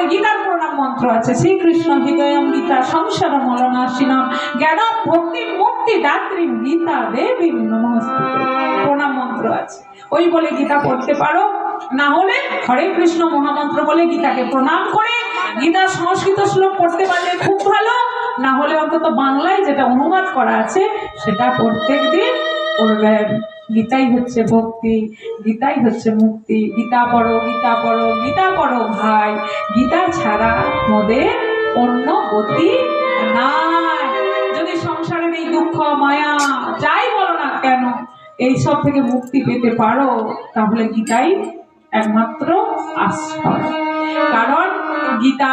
বলে গীতার প্রণাম মন্ত্র আছে। শ্রীকৃষ্ণ হৃদয়ম গীতা সংসার মলনাশিনাম জ্ঞান ভক্তি মুক্তি দাত্রী গীতা দেবী নমস্তুতে। প্রণাম মন্ত্র আছে। ওই বলে গীতা পড়তে পারো। না হলে হরে কৃষ্ণ মহামন্ত্র বলে গীতাকে প্রণাম করে গীতার সংস্কৃত শ্লোক পড়তে পারলে খুব ভালো। না হলে অন্তত বাংলায় যেটা অনুবাদ করা আছে, সেটা প্রত্যেক দিন পড়বেন। গীতাই হচ্ছে ভক্তি, গীতাই হচ্ছে মুক্তি। গীতা পড়ো গীতা পড়ো গীতা পড়ো ভাই। গীতা ছাড়া মোদের অন্য গতি নাই। যদি সংসারের এই দুঃখ, মায়া, যাই বলো না কেন এই সব থেকে মুক্তি পেতে পারো, তাহলে গীতাই একমাত্র আশ্রয়। কারণ গীতা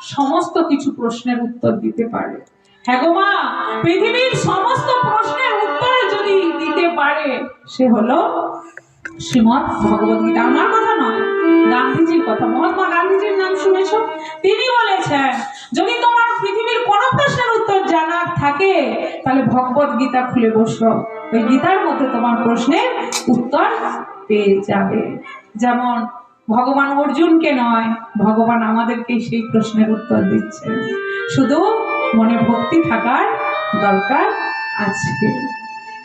সমস্ত কিছু প্রশ্নের উত্তর দিতে পারে। হ্যাঁ গো মা, পৃথিবীর সমস্ত প্রশ্নের উত্তর যদি পারে, সে হলো শ্রীমৎ ভগবত গীতা। আমার কথা নয়, গান্ধীজির কথা। মহাত্মা গান্ধীজির নাম শুনেছ? তিনি বলেছেন, যদি তোমার পৃথিবীর কোনো প্রশ্নের উত্তর জানার থাকে, তাহলে ভগবত গীতা খুলে বসো। ওই গীতার মধ্যে তোমার প্রশ্নের উত্তর পেয়ে যাবে। যেমন, ভগবান অর্জুনকে নয়, ভগবান আমাদেরকে সেই প্রশ্নের উত্তর দিচ্ছেন। শুধু মনে ভক্তি থাকার দরকার আছে।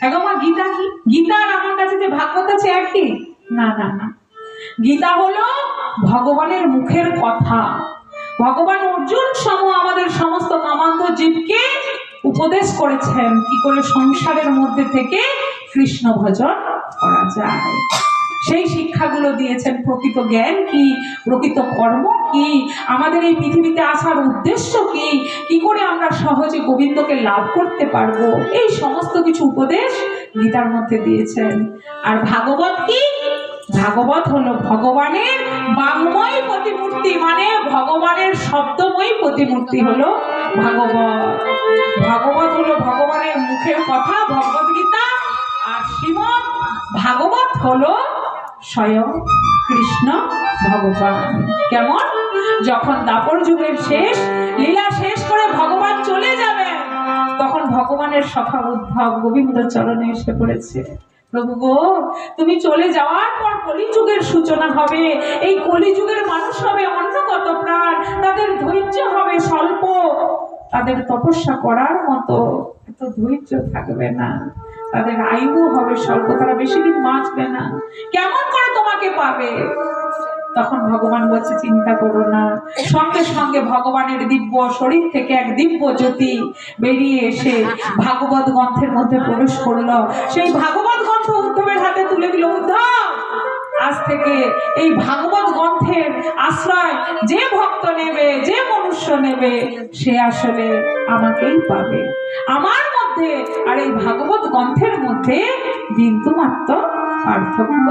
এখন গীতা কি? গীতা আমার কাছে যে ভাগবত আছে একই? না না না। গীতা হলো ভগবানের মুখের কথা। ভগবান অর্জুন সম আমাদের সমস্ত কামান্ত জীবকে উপদেশ করেছেন কি করে সংসারের মধ্যে থেকে কৃষ্ণ ভজন করা যায়। সেই শিক্ষাগুলো দিয়েছেন প্রকৃত জ্ঞান কি, প্রকৃত কর্ম কি, আমাদের এই পৃথিবীতে আসার উদ্দেশ্য কি সহজে গোবিন্দকে লাভ করতে পারব। এই সমস্ত কিছু উপদেশ গীতার মধ্যে দিয়েছেন। আর ভাগবত কি? ভাগবত হলো ভগবানের বাংময় প্রতিমূর্তি মানে ভগবানের শব্দময় প্রতিমূর্তি হলো ভাগবত। ভাগবত হলো ভগবানের মুখের কথা, ভগবত গীতা, আর শ্রীমদ ভাগবত হলো স্বয়ং কৃষ্ণ ভগবান। কেমন? যখন দাপর যুগের শেষ, লীলা শেষ করে ভগবানের সখা উদ্ধব গোবিন্দ চরণে এসে পড়েছে। প্রভু গো, তুমি চলে যাওয়ার পর কলিযুগের সূচনা হবে। এই কলিযুগের মানুষ হবে অন্য কত প্রাণ। তাদের ধৈর্য হবে স্বল্প। তাদের তপস্যা করার মতো এত ধৈর্য থাকবে না। তাদের আয়ু হবে স্বল্প। তারা বেশি দিন বাঁচবে না। কেমন করে তোমাকে পাবে? তখন ভগবান বলছে, চিন্তা করো না। সঙ্গে সঙ্গে ভগবানের দিব্য শরীর থেকে এক দিব্য জ্যোতি বেরিয়ে এসে ভাগবত গ্রন্থের মধ্যে প্রবেশ করল। সেই ভাগবত গ্রন্থ উদ্ধবের হাতে তুলে দিল, উদ্ধব, আজ থেকে এই ভাগবত গ্রন্থের আশ্রয় যে ভক্ত নেবে, যে মনুষ্য নেবে, সে আসলে আমাকেই পাবে। আমার মধ্যে আর এই ভাগবত গ্রন্থের মধ্যে বিন্দু মাত্র পার্থক্য